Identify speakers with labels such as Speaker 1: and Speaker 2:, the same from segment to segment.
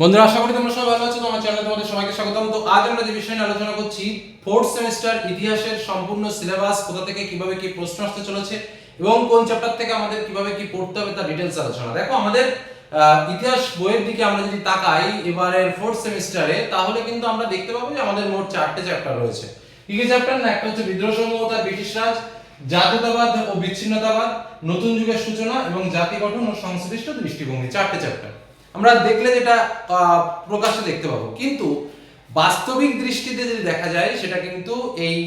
Speaker 1: বন্ধুরা, আশা করি তোমরা সবাই ভালো আছো তোমার চ্যানেলে তোমাদের সবাইকে স্বাগতম। তো আজ আমরা যে বিষয় নিয়ে আলোচনা করছি ফোর্থ সেমিস্টার ইতিহাসের সম্পূর্ণ সিলেবাস কোথা থেকে কীভাবে কি প্রশ্ন আসতে চলেছে, এবং কোন চ্যাপ্টার থেকে আমাদের কীভাবে কি পড়তে হবে তার ডিটেলস আলোচনা। দেখো, আমাদের ইতিহাস বইয়ের দিকে আমরা যদি তাকাই, এবারের ফোর্থ সেমিস্টারে তাহলে কিন্তু আমরা দেখতে পাবো যে আমাদের মোট চারটে চ্যাপ্টার রয়েছে। কি কি চ্যাপ্টার না, একটা হচ্ছে বিদ্রোহ সমূহ, তার ব্রিটিশ রাজ, জাতীয়তাবাদ ও বিচ্ছিন্নতাবাদ, নতুন যুগের সূচনা এবং জাতি গঠন ও সংশ্লিষ্ট দৃষ্টিভঙ্গি, চারটে চ্যাপ্টার আমরা দেখলে যেটা প্রকাশ্যে দেখতে পাবো। কিন্তু বাস্তবিক দৃষ্টিতে যদি দেখা যায়, সেটা কিন্তু এই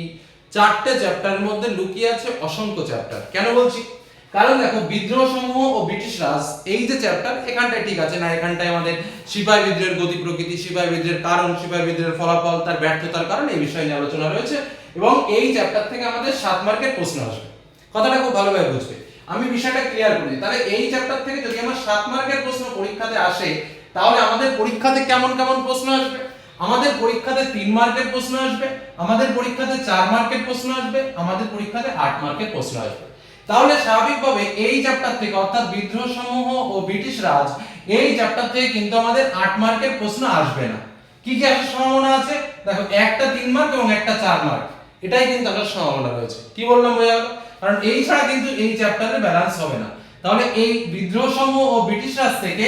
Speaker 1: চারটে চ্যাপ্টারের মধ্যে লুকিয়ে আছে অসংখ্য চ্যাপ্টার। কেন বলছি? কারণ দেখো, বিদ্রোহ সমূহ ও ব্রিটিশ রাজ, এই যে চ্যাপ্টার, এখানটায় ঠিক আছে, না, এখানটায় আমাদের সিপাহী বিদ্রোহের গতি প্রকৃতি, সিপাহী বিদ্রোহের কারণ, সিপাহী বিদ্রোহের ফলাফল, তার ব্যর্থতার কারণ, এই বিষয় নিয়ে আলোচনা রয়েছে। এবং এই চ্যাপ্টার থেকে আমাদের সাত মার্কের প্রশ্ন আসবে। কথাটা খুব ভালোভাবে বুঝবে। আমি বিষয়টা ক্লিয়ার করি। তাহলে এই চ্যাপ্টার থেকে যদি আমার সাত মার্কের প্রশ্ন পরীক্ষাতে আসে, তাহলে আমাদের পরীক্ষাতে কেমন কেমন প্রশ্ন আসবে? আমাদের পরীক্ষাতে তিন মার্কের প্রশ্ন আসবে, আমাদের পরীক্ষাতে চার মার্কের প্রশ্ন আসবে, আমাদের পরীক্ষাতে আট মার্কের প্রশ্ন আসবে। তাহলে স্বাভাবিকভাবে এই চ্যাপ্টার থেকে, অর্থাৎ বিদ্রোহ সমূহ ও ব্রিটিশ রাজ, এই চ্যাপ্টার থেকে কিন্তু আমাদের আট মার্কের প্রশ্ন আসবে না। কি কি আসার সম্ভাবনা আছে? দেখো, একটা তিন মার্ক এবং একটা চার মার্ক। এটাই কিন্তু আসার সম্ভাবনা রয়েছে। কি বললাম বোঝা গেল? কারণ এই ছাড়া কিন্তু এই চ্যাপ্টারে ব্যালেন্স হবে না। তাহলে এই বিদ্রোহ সমূহ ও ব্রিটিশ রাজ থেকে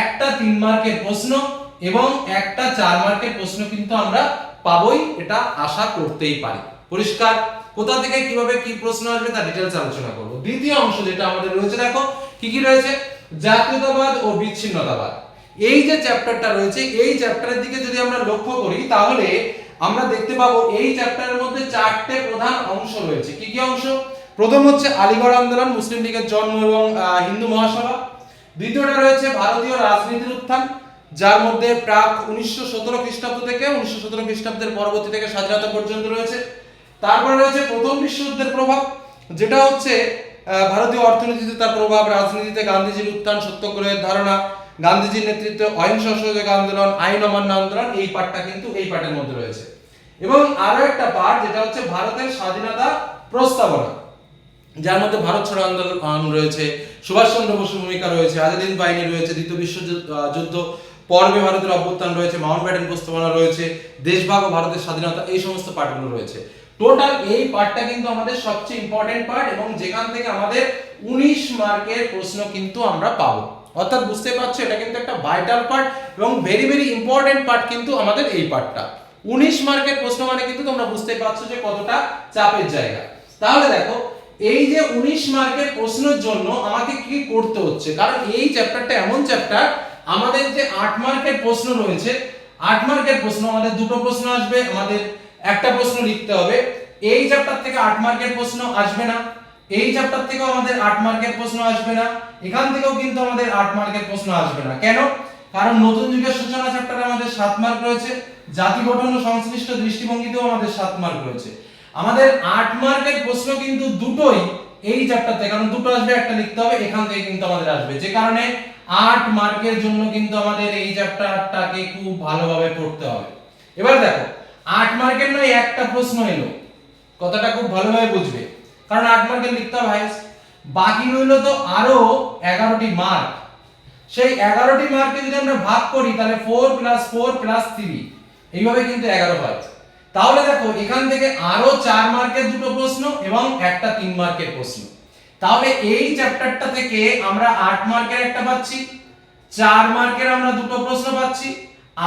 Speaker 1: একটা তিন মার্কের প্রশ্ন এবং একটা চার মার্কের প্রশ্ন কিন্তু আমরা পাবোই, এটা আশা করতেই পারি। পরিষ্কার? কোথা থেকে কীভাবে কি প্রশ্ন আসবে তার ডিটেলস আলোচনা করব। দ্বিতীয় অংশ যেটা আমাদের রয়েছে, দেখো, কি কি রয়েছে? জাতীয়তাবাদ ও বিচ্ছিন্নতাবাদ। এই যে চ্যাপ্টারটা রয়েছে, এই চ্যাপ্টারের দিকে যদি আমরা লক্ষ্য করি, তাহলে আমরা দেখতে পাবো এই চ্যাপ্টারের মধ্যে চারটে প্রধান অংশ রয়েছে। কি কি অংশ? প্রথম হচ্ছে আলিগড় আন্দোলন, মুসলিম লীগের জন্ম এবং হিন্দু মহাসভা। দ্বিতীয়টা রয়েছে ভারতীয় রাজনীতির উত্থান, যার মধ্যে প্রাক উনিশশো সতেরো খ্রিস্টাব্দ থেকে উনিশশো সতেরো খ্রিস্টাব্দের পরবর্তী থেকে স্বাধীনতা পর্যন্ত রয়েছে। তারপরে রয়েছে প্রথম বিশ্বযুদ্ধের প্রভাব, যেটা হচ্ছে ভারতীয় অর্থনীতিতে তার প্রভাব, রাজনীতিতে গান্ধীজির উত্থান, সত্যগ্রহের ধারণা, গান্ধীজির নেতৃত্বে অহিংস অসহযোগ আন্দোলন, আইন অমান্য আন্দোলন, এই পাঠটা কিন্তু এই পাঠের মধ্যে রয়েছে। এবং আরও একটা পাঠ, যেটা হচ্ছে ভারতের স্বাধীনতা প্রস্তাবনা। যার মধ্যে ভারত ছাড়ো আন্দোলন রয়েছে, সুভাষচন্দ্র বসুর ভূমিকা রয়েছে, আজাদিন বাহিনী রয়েছে, দ্বিতীয় বিশ্বযুদ্ধ যুদ্ধ পর্বে ভারতের অভ্যুত্থান রয়েছে, মাউন্ট ব্যাটেন প্রস্তাবনা রয়েছে, দেশভাগ ও ভারতের স্বাধীনতা, এই সমস্ত পার্টগুলো রয়েছে। টোটাল এই পার্টটা কিন্তু আমাদের সবচেয়ে ইম্পর্টেন্ট পার্ট এবং যেখান থেকে আমাদের 19 মার্কের প্রশ্ন কিন্তু আমরা পাবো। অর্থাৎ বুঝতে পারছ, এটা কিন্তু একটা ভাইটাল পার্ট এবং ভেরি ভেরি ইম্পর্টেন্ট পার্ট কিন্তু আমাদের এই পার্টটা 19 মার্কের প্রশ্ন মানে কিন্তু তোমরা বুঝতে পারছ যে কতটা চাপের জায়গা। তাহলে দেখো এই যে 19 মার্কের প্রশ্নের জন্য আমাকে কি করতে হচ্ছে? কারণ এই চ্যাপ্টারটা এমন চ্যাপ্টার আমাদের যে 8 মার্কের প্রশ্ন রয়েছে 8 মার্কের প্রশ্ন, আমাদের দুটো প্রশ্ন আসবে, আমাদের একটা প্রশ্ন লিখতে হবে। এই চ্যাপ্টার থেকে 8 মার্কের প্রশ্ন আসবে না, এই চ্যাপ্টার থেকেও আমাদের 8 মার্কের প্রশ্ন আসবে না, এখান থেকেও কিন্তু আমাদের 8 মার্কের প্রশ্ন আসবে না। কেন? কারণ নতুন যুগের সূচনা চ্যাপ্টারে আমাদের 7 মার্ক রয়েছে জাতি গঠন ও সংশ্লিষ্ট দৃষ্টিভঙ্গিতেও আমাদের 7 মার্ক রয়েছে। আমাদের আট মার্কের প্রশ্ন কিন্তু দুটোই এই চ্যাপ্টার থেকে কারণ দুটো আসবে, একটা লিখতে হবে, এখান থেকে কিন্তু আমাদের আসবে। যে কারণে 8 মার্কের জন্য কিন্তু আমাদের এই চ্যাপ্টারটাকে খুব ভালোভাবে পড়তে হবে। এবার দেখো 8 মার্কের নয়, একটা প্রশ্ন এলো। কথাটা খুব ভালোভাবে বুঝবে। কারণ আট মার্কের লিখতে হবে হাইস্ট বাকি রইল তো আরও 11টি মার্ক সেই 11টি মার্কে যদি আমরা ভাগ করি, তাহলে 4 প্লাস 4 প্লাস 3 এইভাবে কিন্তু 11 হয়। তাহলে দেখো, এখান থেকে আরও চার মার্কের দুটো প্রশ্ন এবং একটা তিন মার্কের প্রশ্ন। তাহলে এই চ্যাপ্টারটা থেকে আমরা আট মার্কের একটা পাচ্ছি, চার মার্কের আমরা দুটো প্রশ্ন পাচ্ছি,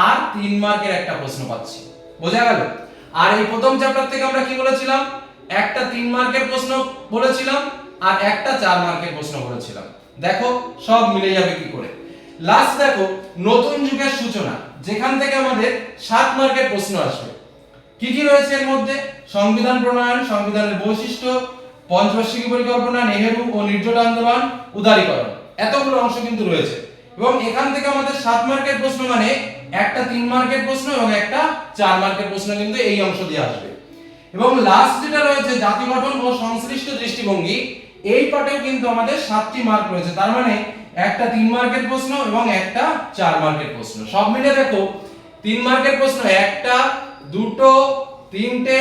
Speaker 1: আর তিন মার্কের একটা প্রশ্ন পাচ্ছি। বোঝা গেল? আর এই প্রথম চ্যাপ্টার থেকে আমরা কি বলেছিলাম? একটা তিন মার্কের প্রশ্ন বলেছিলাম, আর একটা চার মার্কের প্রশ্ন বলেছিলাম। দেখো, সব মিলে যাবে কি করে? লাস্ট দেখো, নতুন যুগের সূচনা, যেখান থেকে আমাদের সাত মার্কের প্রশ্ন আসবে। কি কি রয়েছে এর মধ্যে? সংবিধান প্রণয়ন, সংবিধানের বৈশিষ্ট্য, পঞ্চবার্ষিকী পরিকল্পনা, নেহেরু ও নির্জোট আন্দোলন, উদারীকরণ। এতগুলো অংশ কিন্তু রয়েছে। এবং এখান থেকে আমাদের সাত মার্কের প্রশ্ন মানে একটা তিন মার্কের প্রশ্ন এবং একটা চার মার্কের প্রশ্ন কিন্তু এই অংশ দিয়ে আসবে। এবং লাস্ট যেটা রয়েছে, জাতি গঠন ও সংশ্লিষ্ট দৃষ্টিভঙ্গি, এই পার্টেও কিন্তু আমাদের সাতটি মার্ক রয়েছে। তার মানে একটা তিন মার্কের প্রশ্ন এবং একটা চার মার্কের প্রশ্ন। সব মিলে দেখো, তিন মার্কের প্রশ্ন একটা দুটো, তিনটে,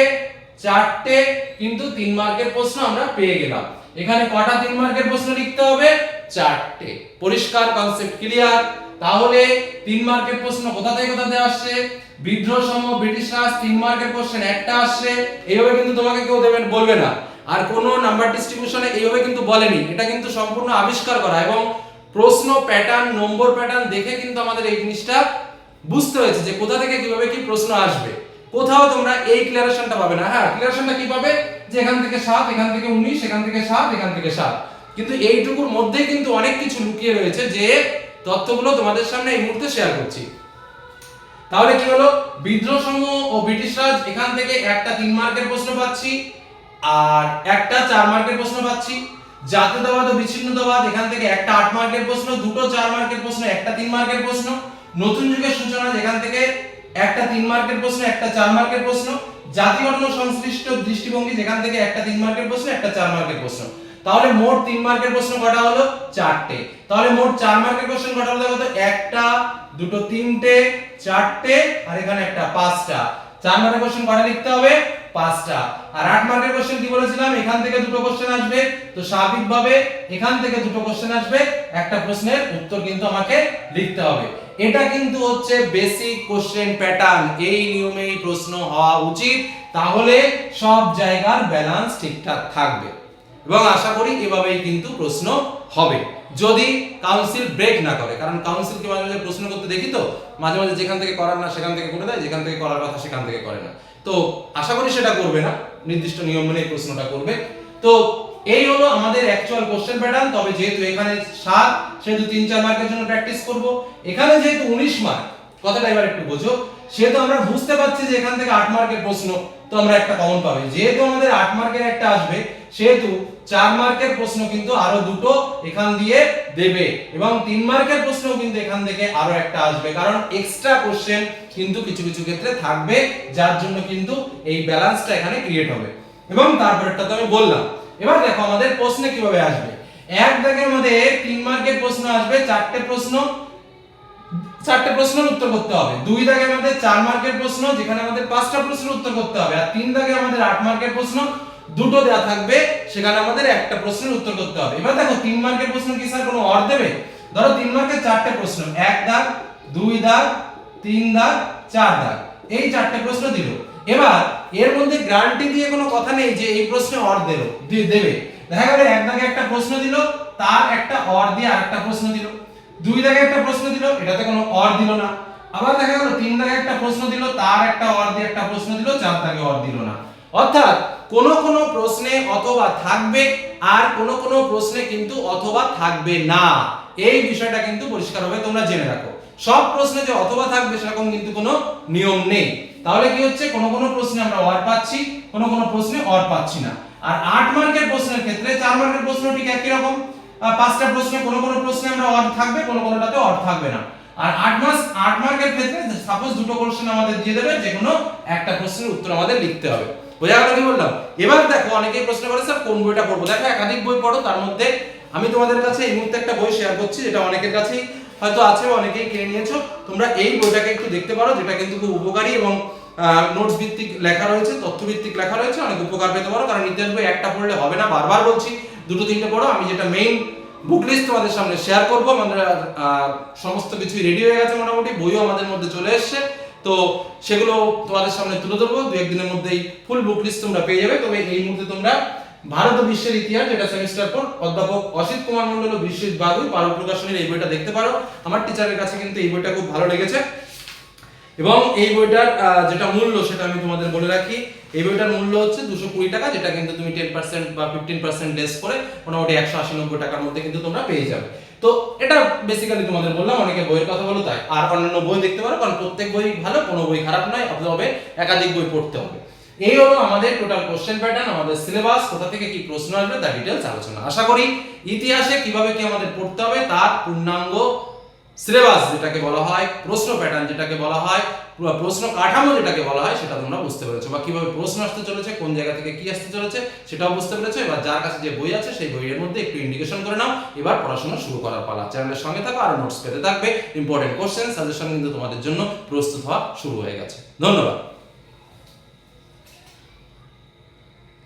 Speaker 1: চারটে, কিন্তু তিন মার্কের প্রশ্ন আমরা পেয়ে গেলাম। এখানে কটা তিন মার্কের প্রশ্ন লিখতে হবে? চারটে। পরিষ্কার কনসেপ্ট ক্লিয়ার তাহলে তিন মার্কের প্রশ্ন কোথা থেকে কোথাতে আসছে? বিদ্রোহ সম ব্রিটিশ রাজ, তিন মার্কের কোশ্চেন একটা আসছে। এইভাবে কিন্তু তোমাকে কেউ দেবেন বলবে না। আর কোনো নাম্বার ডিস্ট্রিবিউশনে এইভাবে কিন্তু বলেনি। এটা কিন্তু সম্পূর্ণ আবিষ্কার করা এবং প্রশ্ন প্যাটার্ন নম্বর প্যাটার্ন দেখে কিন্তু আমাদের এই জিনিসটা বুঝতে হয়েছে যে কোথা থেকে কীভাবে কি প্রশ্ন আসবে। কোথাও তোমরা এই ক্লিয়ারেশনটা পাবে না। হ্যাঁ ক্লিয়ারেশনটা কি পাবে? যে এখান থেকে সাত, এখান থেকে উনিশ, এখান থেকে সাত, এখান থেকে সাত। কিন্তু এইটুকুর মধ্যে কিন্তু অনেক কিছু লুকিয়ে রয়েছে যে তথ্যগুলো তোমাদের সামনে এই মুহূর্তে শেয়ার করছি। তাহলে কি হলো? বিদ্রোহ সমূহ ও ব্রিটিশ রাজ এখান থেকে একটা তিন মার্কের প্রশ্ন পাচ্ছি আর একটা চার মার্কের প্রশ্ন পাচ্ছি। জাতীয়তাবাদ ও বিচ্ছিন্নতাবাদ এখান থেকে একটা আট মার্কের প্রশ্ন, দুটো চার মার্কের প্রশ্ন, একটা তিন মার্কের প্রশ্ন। নতুন যুগের সূচনা যেখান থেকে একটা তিন মার্কের প্রশ্ন, একটা চার মার্কের প্রশ্ন। জাতি গঠন সংশ্লিষ্ট দৃষ্টিভঙ্গি যেখান থেকে একটা তিন মার্কের প্রশ্ন, একটা চার মার্কের প্রশ্ন। তাহলে মোট তিন মার্কের প্রশ্ন কটা হলো? চারটে। তাহলে মোট চার মার্কের কোশ্চেন কটা হলো দেখো একটা, দুটো, তিনটে, চারটে, আর এখানে একটা, পাঁচটা। চার মার্কের কোশ্চেন কটা লিখতে হবে? পাঁচটা। আর আট মার্কের কোশ্চেন কি বলেছিলাম? এখান থেকে দুটো কোশ্চেন আসবে। তো স্বাভাবিকভাবে এখান থেকে দুটো কোশ্চেন আসবে। একটা প্রশ্নের উত্তর কিন্তু আমাকে লিখতে হবে। এটা কিন্তু হচ্ছে বেসিক কোশ্চেন প্যাটার্ন এই নিয়মেই প্রশ্ন হওয়া উচিত। তাহলে সব জায়গার ব্যালেন্স ঠিকঠাক থাকবে। এবং আশা করি এভাবেই কিন্তু প্রশ্ন হবে। যদি কাউন্সিল ব্রেক না করে, কারণ কাউন্সিলকে মাঝে মাঝে প্রশ্ন করতে দেখি তো, মাঝে মাঝে যেখান থেকে করার না সেখান থেকে করে দেয়, যেখান থেকে করার কথা সেখান থেকে করে না। তো আশা করি সেটা করবে না, নির্দিষ্ট নিয়ম মেনে প্রশ্নটা করবে। তো এই হলো আমাদের অ্যাকচুয়াল কোশ্চেন প্যাটার্ন তবে যেহেতু এখানে সাত, সেহেতু তিন, চার মার্কের জন্য প্র্যাকটিস করব। এখানে যেহেতু উনিশ মার্ক কথাটা এবার একটু বোঝো। সেহেতু আমরা বুঝতে পারছি যে এখান থেকে আট মার্কের প্রশ্ন, তো আমরা একটা কমন পাবে। যেহেতু আমাদের আট মার্কের একটা আসবে, সেহেতু চার মার্কের প্রশ্ন কিন্তু আরও দুটো এখান দিয়ে দেবে এবং তিন মার্কের প্রশ্ন কিন্তু এখান থেকে আরও একটা আসবে। কারণ এক্সট্রা কোশ্চেন কিন্তু কিছু কিছু ক্ষেত্রে থাকবে, যার জন্য কিন্তু এই ব্যালেন্সটা এখানে ক্রিয়েট হবে। এবং তারপরটা তো আমি বললাম এবার দেখো আমাদের প্রশ্নে কীভাবে আসবে? এক দাগের মধ্যে তিন মার্কের প্রশ্ন আসবে, চারটে প্রশ্ন, চারটে প্রশ্নের উত্তর করতে হবে। দুই দাগে আমাদের চার মার্কের প্রশ্ন, যেখানে আমাদের পাঁচটা প্রশ্নের উত্তর করতে হবে। আর তিন দাগে আমাদের আট মার্কের প্রশ্ন, দুটো দেওয়া থাকবে, সেখানে আমাদের একটা প্রশ্নের উত্তর করতে হবে। এবার দেখো, তিন মার্কের প্রশ্ন কি স্যার কোনো অর দেবে? ধরো তিন মার্কের চারটে প্রশ্ন, এক দাগ, দুই দাগ, তিন দাগ, চার দাগ। এই চারটে প্রশ্ন দিল। এবার, এর মধ্যে গ্যারান্টি দিয়ে কোনো কথা নেই যে এই প্রশ্নে অর দিয়ে দেবে। দেখা গেল এক দাগে একটা প্রশ্ন দিল, তার একটা অর দিয়ে আরেকটা প্রশ্ন দিল। দুই দাগে একটা প্রশ্ন দিল, এটাতে কোনো অর দিল না। আবার দেখা গেল তিন দাগে একটা প্রশ্ন দিল, তার একটা অর দিয়ে একটা প্রশ্ন দিল, চার দাগে অর দিল না। অর্থাৎ, কোন কোন প্রশ্নে অথবা থাকবে, আর কোন কোন প্রশ্নে কিন্তু অথবা থাকবে না। এই বিষয়টা কিন্তু পরিষ্কারভাবে তোমরা জেনে রাখো। সব প্রশ্নে যে অথবা থাকবে, সেরকম কিন্তু কোনো নিয়ম নেই। তাহলে কি হচ্ছে? কোন কোন প্রশ্নে আমরা অর পাচ্ছি, কোন কোন প্রশ্নে অর পাচ্ছি না। আর আট মার্কের প্রশ্নের ক্ষেত্রে চার মার্কের প্রশ্ন ঠিক একই রকম। পাঁচটা প্রশ্নে কোন কোন প্রশ্নে আমরা অর থাকবে, কোন কোনটাতে অর থাকবে না। আর আট মাস, আট মার্কের ক্ষেত্রে সাপোজ দুটো কোশ্চেন আমাদের দিয়ে দেবে, যে কোনো একটা প্রশ্নের উত্তর আমাদের লিখতে হবে। বোঝা গেল কি বললাম? এবার দেখো, অনেকেই প্রশ্ন করে, স্যার, কোন বইটা পড়ব? দেখো, একাধিক বই পড়ো, তার মধ্যে আমি তোমাদের কাছে এই মুহূর্তে একটা বই শেয়ার করছি, যেটা অনেকের কাছেই হয়তো আছে অনেকেই কিনে নিয়েছো। তোমরা এই বইটাকে একটু দেখতে পারো, যেটা কিন্তু খুব উপকারী এবং নোটস ভিত্তিক লেখা রয়েছে তথ্য ভিত্তিক লেখা রয়েছে, অনেক উপকার পেতে পারো। কারণ ইতিহাস বই একটা পড়লে হবে না। বারবার বলছি, দুটো তিনটে পড়ো। আমি যেটা মেইন বুক লিস্ট তোমাদের সামনে শেয়ার করব, আমাদের সমস্ত কিছুই রেডি হয়ে গেছে মোটামুটি। বইও আমাদের মধ্যে চলে এসেছে। তো সেগুলো তোমাদের সামনে তুলে ধরবো। দু একদিনের মধ্যেই ফুল বুক লিস্ট তোমরা পেয়ে যাবে। তবে এই মুহূর্তে তোমরা ভারত ও বিশ্বের ইতিহাস, এটা সেমিস্টার পর অধ্যাপক অসিত কুমার মন্ডল ও বিশ্বজিৎ বাগুই পারু প্রকাশনীর এই বইটা দেখতে পারো। আমার টিচারের কাছে কিন্তু এই বইটা খুব ভালো লেগেছে। এবং এই বইটার যেটা মূল্য সেটা আমি তোমাদের বলে রাখি, এই বইটার মূল্য হচ্ছে দুশো কুড়ি টাকা, যেটা কিন্তু তুমি টেন পার্সেন্ট বা ফিফটিন পার্সেন্ট লেস করে মোটামুটি একশো আশি নব্বই টাকার মধ্যে কিন্তু তোমরা পেয়ে যাবে। তো এটা বেসিক্যালি তোমাদের বললাম, অনেকে বইয়ের কথা বলো, তাই আর অন্যান্য বই দেখতে পারো, কারণ প্রত্যেক বই ভালো, কোনো বই খারাপ নয় তবে একাধিক বই পড়তে হবে। এই হলো আমাদের টোটাল কোশ্চেন প্যাটার্ন আমাদের সিলেবাস কোথা থেকে কি প্রশ্ন আসবে, তার ডিটেলস আলোচনা। আশা করি ইতিহাসে কীভাবে কি আমাদের পড়তে হবে, তার পূর্ণাঙ্গ সিলেবাস যেটাকে বলা হয়, প্রশ্ন প্যাটার্ন যেটাকে বলা হয়, পুরো প্রশ্ন কাঠামো যেটাকে বলা হয়, সেটা তোমরা বুঝতে পেরেছ। বা কীভাবে প্রশ্ন আসতে চলেছে, কোন জায়গা থেকে কি আসতে চলেছে, সেটাও বুঝতে পেরেছ। এবার যার কাছে যে বই আছে, সেই বইয়ের মধ্যে একটু ইন্ডিকেশন করে নাও। এবার পড়াশোনা শুরু করার পালা। চ্যানেলের সঙ্গে থাকো আর নোটস পেতে থাকবে। ইম্পর্টেন্ট কোশ্চেন সাজেশন কিন্তু তোমাদের জন্য প্রস্তুত হওয়া শুরু হয়ে গেছে। ধন্যবাদ।